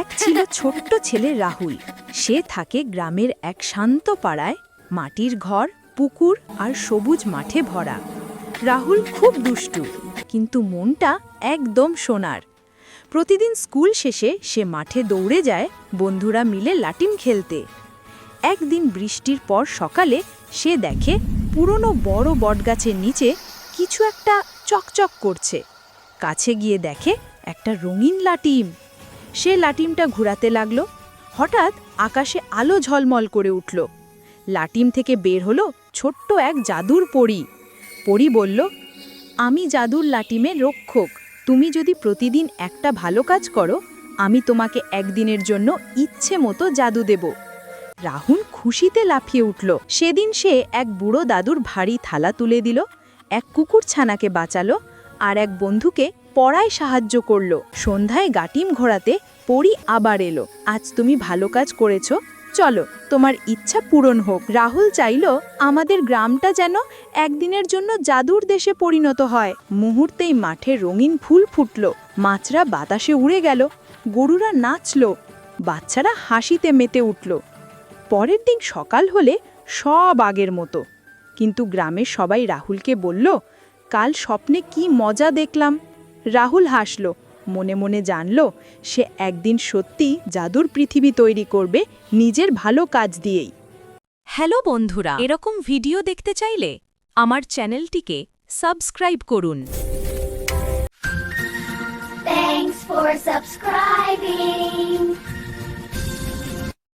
এক ছিল ছোট্ট ছেলে রাহুল। সে থাকে গ্রামের এক শান্ত পাড়ায়, মাটির ঘর, পুকুর আর সবুজ মাঠে ভরা। রাহুল খুব দুষ্টু, কিন্তু মনটা একদম সোনার। প্রতিদিন স্কুল শেষে সে মাঠে দৌড়ে যায় বন্ধুরা মিলে লাটিম খেলতে। একদিন বৃষ্টির পর সকালে সে দেখে পুরনো বড় বটগাছের নিচে কিছু একটা চকচক করছে। কাছে গিয়ে দেখে একটা রঙিন লাটিম। সে লাটিমটা ঘুরাতে লাগল। হঠাৎ আকাশে আলো ঝলমল করে উঠল। লাটিম থেকে বের হলো ছোট্ট এক জাদুর পরী। পরী বলল, আমি জাদুর লাটিমের রক্ষক। তুমি যদি প্রতিদিন একটা ভালো কাজ করো, আমি তোমাকে একদিনের জন্য ইচ্ছে মতো জাদু দেব। রাহুল খুশিতে লাফিয়ে উঠল। সেদিন সে এক বুড়ো দাদুর ভারী থালা তুলে দিল, এক কুকুর ছানাকে বাঁচালো আর এক বন্ধুকে পড়ায় সাহায্য করল। সন্ধ্যায় গাটিম ঘোরাতে পরি আবার এলো। আজ তুমি ভালো কাজ করেছ। চলো, তোমার ইচ্ছা পূরণ হোক রাহুল চাইল, আমাদের গ্রামটা যেন একদিনের জন্য জাদুর দেশে পরিণত হয় মুহূর্তেই মাঠে রঙিন ফুল ফুটল। মাছরা বাতাসে উড়ে গেল। গরুরা নাচল। বাচ্চারা হাসিতে মেতে উঠল। পরের দিন সকাল হলে সব আগের মতো। কিন্তু গ্রামের সবাই রাহুলকে বলল, কাল স্বপ্নে কি মজা দেখলাম। রাহুল হাসল মনে মনে জানল সে একদিন সত্যি জাদুর পৃথিবী তৈরি করবে নিজের ভালো কাজ দিয়েই হ্যালো বন্ধুরা এরকম ভিডিও দেখতে চাইলে আমার চ্যানেলটিকে সাবস্ক্রাইব করুন Thanks for subscribing.